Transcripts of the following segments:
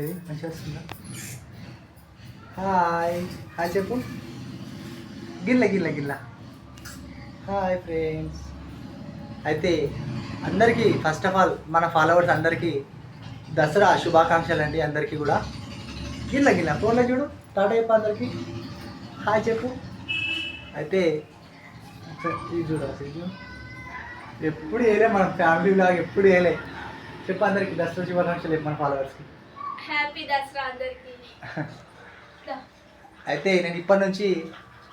ఏది? మంచిగా వస్తుందా? హాయ్ హాయ్ చెప్పు. గిల్ల గిల్ల గిల్ల. హాయ్ ఫ్రెండ్స్ అయితే అందరికీ ఫస్ట్ ఆఫ్ ఆల్ మన ఫాలోవర్స్ అందరికీ దసరా శుభాకాంక్షలు అండి అందరికీ కూడా. గిల్ల గిల్ల. ఫోన్లో చూడు. టాటా చెప్పు అందరికీ. హాయ్ చెప్పు. అయితే ఇది చూడు అసలు చూడు. ఎప్పుడు వేయలే మన ఫ్యామిలీ లాగా ఎప్పుడు వేయలే. చెప్పు అందరికీ దసరా శుభాకాంక్షలు మన ఫాలోవర్స్కి హ్యాపీ దసరా అందరికి. అయితే నేను ఇప్పటి నుంచి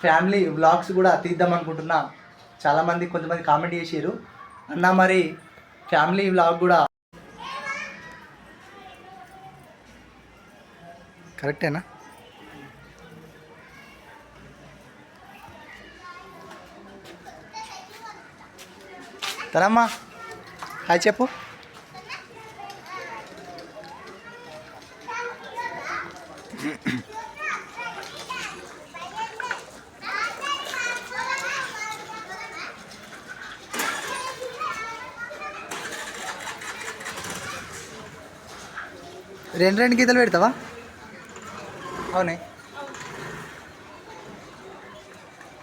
ఫ్యామిలీ వ్లాగ్స్ కూడా తీద్దాం అనుకుంటున్నా. చాలామంది కొంతమంది కామెంట్ చేసారు అన్న మరి ఫ్యామిలీ వ్లాగ్ కూడా. కరెక్టేనా? తరమ్మా. హాయ్ చెప్పు. రెండు రెండు గీతలు పెడతావా? అవునే.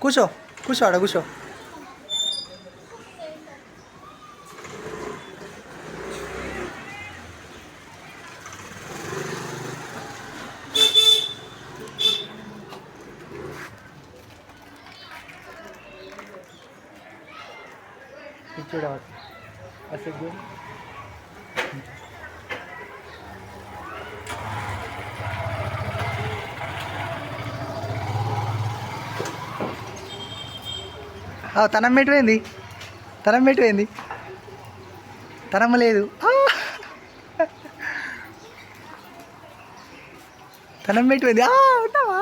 కూర్చో కూర్చో ఆడ కూర్చో. చూడ అసలు తనం పెట్టిపోయింది తనం పెట్టిపోయింది తనమ్మ లేదు. తనం పెట్టిపోయింది ఆ, ఉంటావా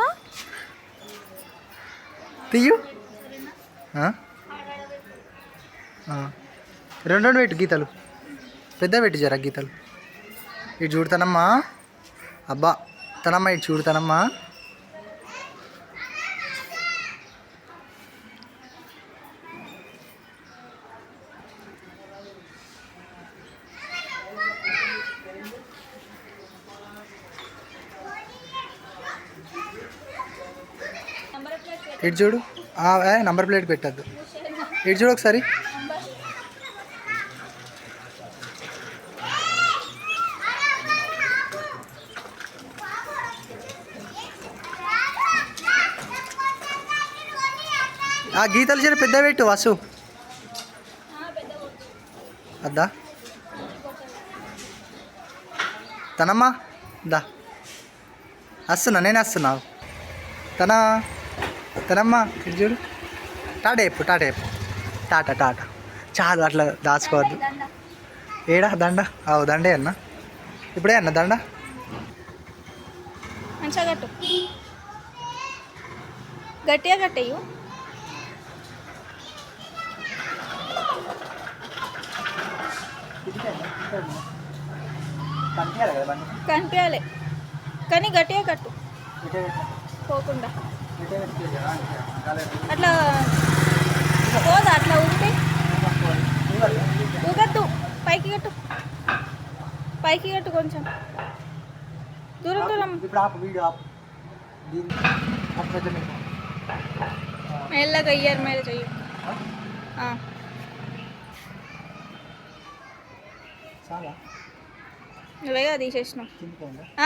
తీయు. రెండు రెండు పెట్టు గీతలు. పెద్ద పెట్టు జరా గీతలు. ఇటు చూడతానమ్మా అబ్బా తనమ్మా ఇటు చూడతానమ్మా ఇటు చూడు. ఏ, నంబర్ ప్లేట్ పెట్టద్దు. ఇటు చూడు ఒకసారి. ఆ గీతలు చిన్న పెద్ద పెట్టు వసు. అద్దా. తనమ్మా? దా. వస్తున్నా నేను వస్తున్నా తన? తనమ్మా ఇటు చూడు. టాటా చెప్పు టాటా చెప్పు. టాటా టాటా. చాలు అట్లా దాచుకోవద్దు. ఏడా దండ? అవు దండే అన్న. ఇప్పుడే అన్న దండ? మంచిగా గట్టిగా కట్టేయు. కనిపించాలి కానీ గట్టిగా కట్టు. పోకుండా. అట్లా పోదా అట్లా ఉంటే ఊగద్దు. పైకి కట్టు. పైకి కట్టు కొంచెం. దూరం దూరం. ఇప్పుడు మెల్లగా అయ్యారు మీద చెయ్యి. చాలా. నువ్వేగా తీసేసినావు?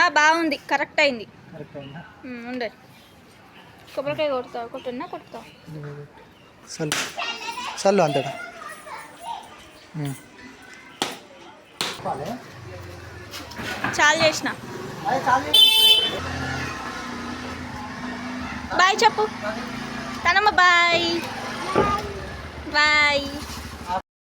బాగుంది. కరెక్ట్ అయింది. కరెక్ట్ అయిందా? ఉమ్, ఉండే. కొబ్బరికాయ కొడతావు? కొట్టున్నా? కొడతావు? అంతటా. చెప్పాలి? చాలు చేసిన. బాయ్ చెప్పు. తనమ్మ బాయ్. బాయ్.